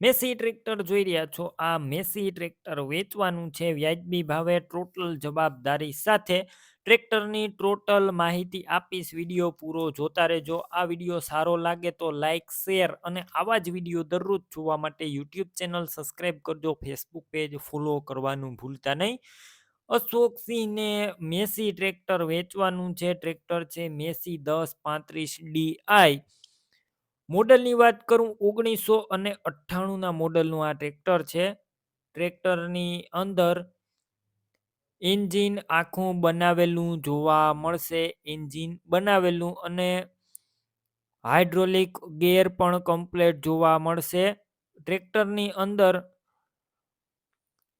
Massey tractor જોઈ રહ્યા છો. આ મેસી ટ્રેક્ટર વેચવાનું છે. વ્યાજબી ભાવે ટોટલ જવાબદારી સાથે ટ્રેક્ટરની ટોટલ માહિતી આપીશ. વીડિયો પૂરો જોતા રહેજો. આ વીડિયો સારો લાગે તો લાઇક શેર અને આવા જ વીડિયો દરરોજ જોવા માટે યુટ્યુબ ચેનલ સબસ્ક્રાઈબ કરજો. ફેસબુક પેજ ફોલો કરવાનું ભૂલતા નહીં. અશોકસિંહને મેસી ટ્રેક્ટર વેચવાનું છે. ટ્રેક્ટર છે મેસી દસ પાંત્રીસ ડીઆઈ મોડલની વાત કરું ઓગણીસો અને અઠ્ઠાણુંના મોડલનું આ ટ્રેક્ટર છે. ટ્રેક્ટરની અંદર એન્જિન આખું બનાવેલું જોવા મળશે. એન્જિન બનાવેલું અને હાઇડ્રોલિક ગેર પણ કમ્પ્લેટ જોવા મળશે. ટ્રેક્ટરની અંદર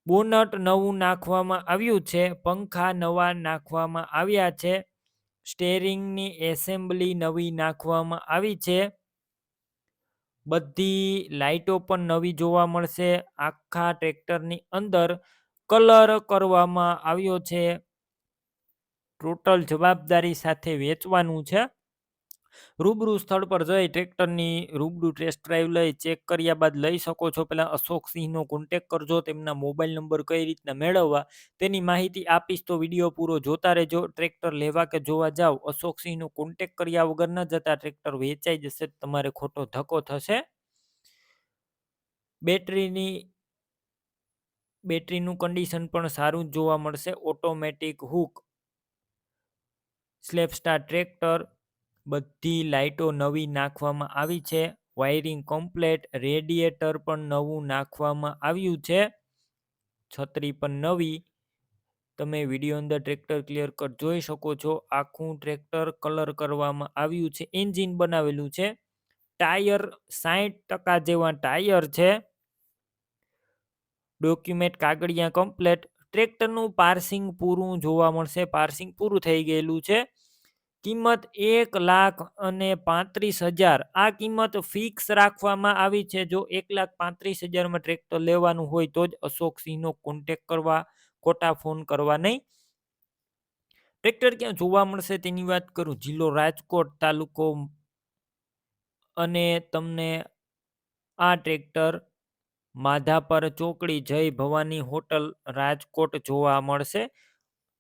બોનટ નવું નાખવામાં આવ્યું છે. પંખા નવા નાખવામાં આવ્યા છે. સ્ટેરિંગની એસેમ્બલી નવી નાખવામાં આવી છે. બધી લાઈટો પણ નવી જોવા મળશે. આખા ટ્રેક્ટરની અંદર કલર કરવામાં આવ્યો છે. ટોટલ જવાબદારી સાથે વેચવાનું છે. રૂબરૂ સ્થળ પર જઈ ટ્રેક્ટરની રૂબરૂ ટેસ્ટ ડ્રાઈવ લઈ, ચેક કર્યા બાદ લઈ શકો છો. પહેલાં અશોક સિંહનો કોન્ટેક કરજો, તેમના મોબાઈલ નંબર કઈ રીતના મેળવવા, તેની માહિતી આપીશ તો વીડિયો પૂરો જોતા રહેજો. ટ્રેક્ટર લેવા કે જોવા જાઓ અશોક સિંહનો કોન્ટેક કર્યા વગર ન જતા ટ્રેક્ટર વેચાઈ જશે તમારે ખોટો ધક્કો થશે. બેટરીની, બેટરીનું કન્ડિશન પણ સારું જોવા મળશે. ઓટોમેટિક હુક સ્લેપસ્ટાર ટ્રેક્ટર બધી લાઇટો નવી નાખવામાં આવી છે. વાયરિંગ કમ્પ્લેટ રેડિએટર પણ નવું નાખવામાં આવ્યું છે. છત્રી પણ નવી. તમે વીડિયો અંદર ટ્રેક્ટર ક્લિયર કટ જોઈ શકો છો. આખું ટ્રેક્ટર કલર કરવામાં આવ્યું છે. એન્જિન બનાવેલું છે. ટાયર સાઈઠ ટકા જેવા ટાયર છે. ડોક્યુમેન્ટ કાગળિયા કમ્પ્લેટ. ટ્રેક્ટરનું પાર્સિંગ પૂરું જોવા મળશે. પાર્સિંગ પૂરું થઈ ગયેલું છે. કિંમત એક લાખ અને પાંત્રીસ હજાર. આ કિંમત ફિક્સ રાખવામાં આવી છે. જો એક લાખ પાંત્રીસ હજારમાં ટ્રેક્ટર લેવાનું હોય તો જ અશોક સિંહનો કોન્ટેક કરવા, ખોટા ફોન કરવા નહીં. ટ્રેક્ટર ક્યાં જોવા મળશે તેની વાત કરું? જિલ્લો રાજકોટ તાલુકો અને તમને આ ટ્રેક્ટર માધાપર ચોકડી જય ભવાની હોટલ રાજકોટ જોવા મળશે.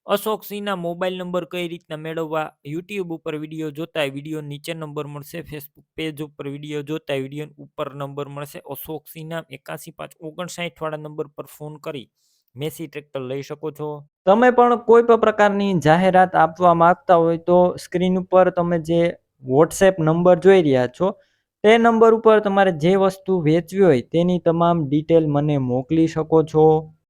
અશોકસિંહના મોબાઈલ નંબર કઈ રીતના મેળવવા? યુટ્યુબ ઉપર વીડિયો જોતા વીડિયો નીચે નંબર મળશે. ફેસબુક પેજ ઉપર વીડિયો જોતા વીડિયો ઉપર નંબર મળશે. અશોક સિંહના એકાસી પાંચ ઓગણસાઠ વાળા નંબર પર ફોન કરી મેસી ટ્રેક્ટર લઈ શકો છો. તમે પણ કોઈ પણ પ્રકારની જાહેરાત આપવા માંગતા હોય તો સ્ક્રીન ઉપર તમે જે વોટ્સએપ નંબર જોઈ રહ્યા છો, તે નંબર ઉપર તમારે જે વસ્તુ વેચવી હોય તેની તમામ ડિટેલ મને મોકલી શકો છો.